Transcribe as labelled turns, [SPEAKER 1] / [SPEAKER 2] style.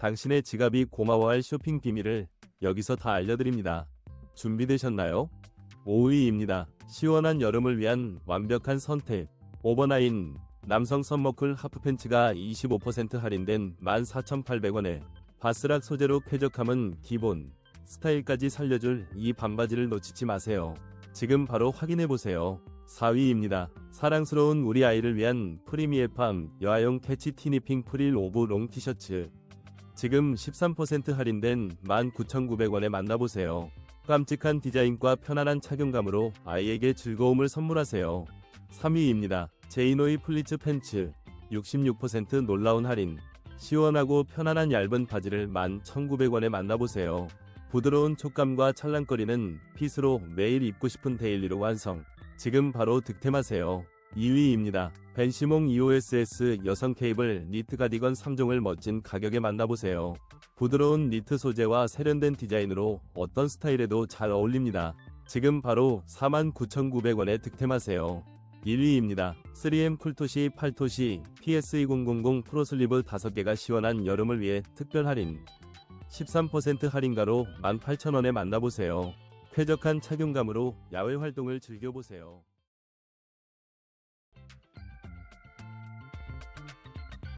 [SPEAKER 1] 당신의 지갑이 고마워할 쇼핑 비밀을 여기서 다 알려드립니다. 준비되셨나요? 5위입니다. 시원한 여름을 위한 완벽한 선택. 오버나인 남성 선머클 하프팬츠가 25% 할인된 14,800원에 바스락 소재로 쾌적함은 기본, 스타일까지 살려줄 이 반바지를 놓치지 마세요. 지금 바로 확인해보세요. 4위입니다. 사랑스러운 우리 아이를 위한 프리미에팜 여아용 캐치 티니핑 프릴 오브 롱 티셔츠. 지금 13% 할인된 19,900원에 만나보세요. 깜찍한 디자인과 편안한 착용감으로 아이에게 즐거움을 선물하세요. 3위입니다. 제이노이 플리츠 팬츠 66% 놀라운 할인 시원하고 편안한 얇은 바지를 11,900원에 만나보세요. 부드러운 촉감과 찰랑거리는 핏으로 매일 입고 싶은 데일리로 완성. 지금 바로 득템하세요. 2위입니다. 벤시몽 EOSS 여성 케이블 니트 가디건 3종을 멋진 가격에 만나보세요. 부드러운 니트 소재와 세련된 디자인으로 어떤 스타일에도 잘 어울립니다. 지금 바로 49,900원에 득템하세요. 1위입니다. 3M 쿨토시 8토시 PS2000 프로슬리브 5개가 시원한 여름을 위해 특별 할인 13% 할인가로 18,000원에 만나보세요. 쾌적한 착용감으로 야외 활동을 즐겨보세요.